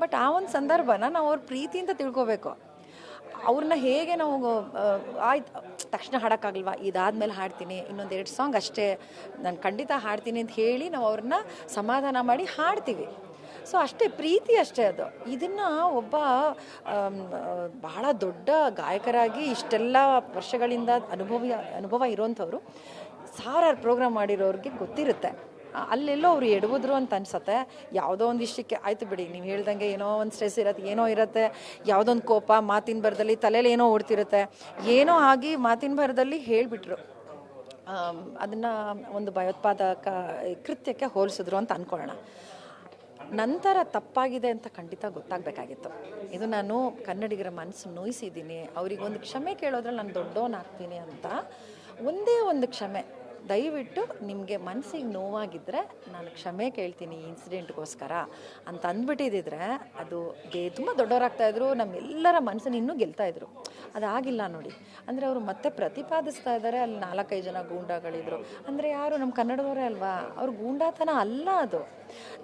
But ಆ ಒಂದು ಸಂದರ್ಭನ ನಾವು ಅವ್ರ ಪ್ರೀತಿಯಿಂದ ತಿಳ್ಕೊಬೇಕು. ಅವ್ರನ್ನ ಹೇಗೆ ನಾವು ಆಯ್ತು, ತಕ್ಷಣ ಹಾಡೋಕ್ಕಾಗಲ್ವಾ? ಇದಾದ್ಮೇಲೆ ಹಾಡ್ತೀನಿ, ಇನ್ನೊಂದು ಎರಡು ಸಾಂಗ್ ಅಷ್ಟೇ, ನಾನು ಖಂಡಿತ ಹಾಡ್ತೀನಿ ಅಂತ ಹೇಳಿ ನಾವು ಅವ್ರನ್ನ ಸಮಾಧಾನ ಮಾಡಿ ಹಾಡ್ತೀವಿ. ಸೊ, ಅಷ್ಟೇ ಪ್ರೀತಿ ಅಷ್ಟೇ ಅದು. ಇದನ್ನು ಒಬ್ಬ ಬಹಳ ದೊಡ್ಡ ಗಾಯಕರಾಗಿ ಇಷ್ಟೆಲ್ಲ ವರ್ಷಗಳಿಂದ ಅನುಭವ ಅನುಭವ ಇರೋಂಥವ್ರು ಸಾವಿರಾರು ಪ್ರೋಗ್ರಾಮ್ ಮಾಡಿರೋರಿಗೆ ಗೊತ್ತಿರುತ್ತೆ. ಅಲ್ಲೆಲ್ಲೋ ಅವ್ರು ಎಡವುದ್ರು ಅಂತ ಅನ್ಸತ್ತೆ. ಯಾವುದೋ ಒಂದು ವಿಷಯಕ್ಕೆ, ಆಯ್ತು ಬಿಡಿ, ನೀವು ಹೇಳ್ದಂಗೆ ಏನೋ ಒಂದು ಸ್ಟ್ರೆಸ್ ಇರತ್ತೆ, ಏನೋ ಇರುತ್ತೆ ಯಾವುದೋ ಒಂದು ಕೋಪ, ಮಾತಿನ ಬರದಲ್ಲಿ ತಲೆಯಲ್ಲಿ ಏನೋ ಓಡ್ತಿರುತ್ತೆ, ಏನೋ ಆಗಿ ಮಾತಿನ ಬರದಲ್ಲಿ ಹೇಳಿಬಿಟ್ರು. ಅದನ್ನು ಒಂದು ಭಯೋತ್ಪಾದಕ, ಕೃತ್ಯಕ್ಕೆ ಹೋಲಿಸಿದ್ರು ಅಂತ ಅನ್ಕೊಳ್ಳೋಣ. ನಂತರ ತಪ್ಪಾಗಿದೆ ಅಂತ ಖಂಡಿತ ಗೊತ್ತಾಗಬೇಕಾಗಿತ್ತು. ಇದು ನಾನು ಕನ್ನಡಿಗರ ಮನಸ್ಸು ನೋಯಿಸಿದ್ದೀನಿ. ಅವ್ರಿಗೆ ಒಂದು ಕ್ಷಮೆ ಕೇಳೋದ್ರಲ್ಲಿ ನಾನು ದೊಡ್ಡವನಾಗ್ತೀನಿ ಅಂತ ಒಂದೇ ಒಂದು ಕ್ಷಮೆ. ದಯವಿಟ್ಟು ನಿಮಗೆ ಮನಸ್ಸಿಗೆ ನೋವಾಗಿದ್ದರೆ ನಾನು ಕ್ಷಮೆ ಕೇಳ್ತೀನಿ ಈ ಇನ್ಸಿಡೆಂಟ್ಗೋಸ್ಕರ ಅಂತ ಅಂದ್ಬಿಟ್ಟಿದ್ದಿದ್ರೆ ಅದು ದೇ ತುಂಬ ದೊಡ್ಡವರಾಗ್ತಾಯಿದ್ರು ನಮ್ಮೆಲ್ಲರ ಮನಸ್ಸನ್ನು ಇನ್ನೂ ಗೆಲ್ತಾಯಿದ್ರು ಅದಾಗಿಲ್ಲ ನೋಡಿ. ಅಂದರೆ ಅವರು ಮತ್ತೆ ಪ್ರತಿಪಾದಿಸ್ತಾ ಇದ್ದಾರೆ ಅಲ್ಲಿ ನಾಲ್ಕೈದು ಜನ ಗೂಂಡಾಗಳಿದ್ರು. ಅಂದರೆ ಯಾರು ನಮ್ಮ ಕನ್ನಡದವರೇ ಅಲ್ವಾ? ಅವ್ರ ಗೂಂಡಾತನ ಅಲ್ಲ ಅದು.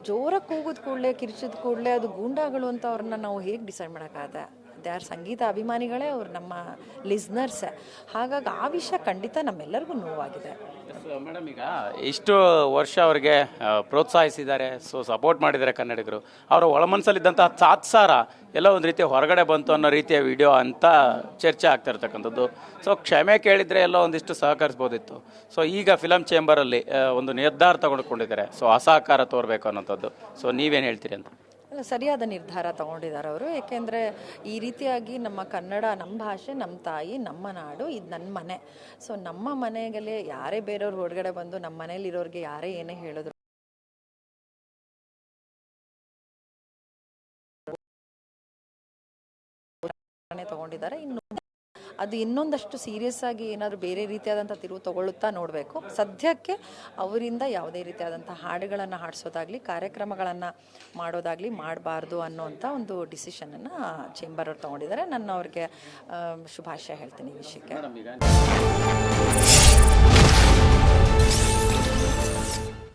ಜೋರಾಗಿ ಕೂಗಿದ ಕೂಡಲೇ, ಕಿರ್ಚಿದ ಕೂಡಲೇ ಅದು ಗೂಂಡಾಗಳು ಅಂತ ಅವ್ರನ್ನ ನಾವು ಹೇಗೆ ಡಿಸೈಡ್ ಮಾಡೋಕ್ಕಾಗತ್ತೆ? ದೇ ಆರ್ ಸಂಗೀತ ಅಭಿಮಾನಿಗಳೇ ಅವರು ನಮ್ಮ ಲಿಸ್ನರ್ಸ್ ಹಾಗಾಗಿ ಆ ವಿಷಯ ಖಂಡಿತ ನಮ್ಮೆಲ್ಲರಿಗೂ ನೋವಾಗಿದೆ. ಮೇಡಮ್ ಈಗ ಇಷ್ಟು ವರ್ಷ ಅವರಿಗೆ ಪ್ರೋತ್ಸಾಹಿಸಿದ್ದಾರೆ, ಸೊ ಸಪೋರ್ಟ್ ಮಾಡಿದ್ದಾರೆ ಕನ್ನಡಿಗರು. ಅವರ ಒಳಮನಸ್ಸಲ್ಲಿದ್ದಂಥ ತಾತ್ಸಾರ ಎಲ್ಲ ಒಂದು ರೀತಿ ಹೊರಗಡೆ ಬಂತು ಅನ್ನೋ ರೀತಿಯ ವಿಡಿಯೋ ಅಂತ ಚರ್ಚೆ ಆಗ್ತಾ ಇರ್ತಕ್ಕಂಥದ್ದು. ಸೊ ಕ್ಷಮೆ ಕೇಳಿದರೆ ಎಲ್ಲ ಒಂದಿಷ್ಟು ಸಹಕರಿಸ್ಬೋದಿತ್ತು. ಸೊ ಈಗ ಫಿಲಮ್ ಚೇಂಬರಲ್ಲಿ ಒಂದು ನಿರ್ಧಾರ ತಗೊಂಡುಕೊಂಡಿದ್ದಾರೆ. ಸೊ ಅಸಹಕಾರ ತೋರಬೇಕು ಅನ್ನೋಂಥದ್ದು. ಸೊ ನೀವೇನು ಹೇಳ್ತೀರಿ ಅಂತ? ಸರಿಯಾದ ನಿರ್ಧಾರ ತಗೊಂಡಿದ್ದಾರೆ ಅವರು. ಏಕೆಂದರೆ ಈ ರೀತಿಯಾಗಿ ನಮ್ಮ ಕನ್ನಡ, ನಮ್ಮ ಭಾಷೆ, ನಮ್ಮ ತಾಯಿ, ನಮ್ಮ ನಾಡು, ಇದು ನನ್ನ ಮನೆ. ಸೊ ನಮ್ಮ ಮನೆಗಲ್ಲೇ ಯಾರೇ ಬೇರೆಯವ್ರು ಹೊರಗಡೆ ಬಂದು ನಮ್ಮ ಮನೇಲಿರೋರಿಗೆ ಯಾರೇ ಏನೇ ಹೇಳಿದ್ರು. ತಗೊಂಡಿದ್ದಾರೆ. ಇನ್ನು ಅದು ಇನ್ನೊಂದಷ್ಟು ಸೀರಿಯಸ್ ಆಗಿ ಏನಾದರೂ ಬೇರೆ ರೀತಿಯಾದಂಥ ತಿರುವು ತಗೊಳ್ಳುತ್ತಾ ನೋಡಬೇಕು. ಸದ್ಯಕ್ಕೆ ಅವರಿಂದ ಯಾವುದೇ ರೀತಿಯಾದಂಥ ಹಾಡುಗಳನ್ನು ಹಾಡಿಸೋದಾಗಲಿ, ಕಾರ್ಯಕ್ರಮಗಳನ್ನು ಮಾಡೋದಾಗಲಿ ಮಾಡಬಾರ್ದು ಅನ್ನೋಂಥ ಒಂದು ಡಿಸಿಷನನ್ನು ಚೇಂಬರ್ ಅವ್ರು ತೊಗೊಂಡಿದ್ದಾರೆ. ನಾನು ಅವ್ರಿಗೆ ಶುಭಾಶಯ ಹೇಳ್ತೀನಿ ಈ ವಿಷಯಕ್ಕೆ.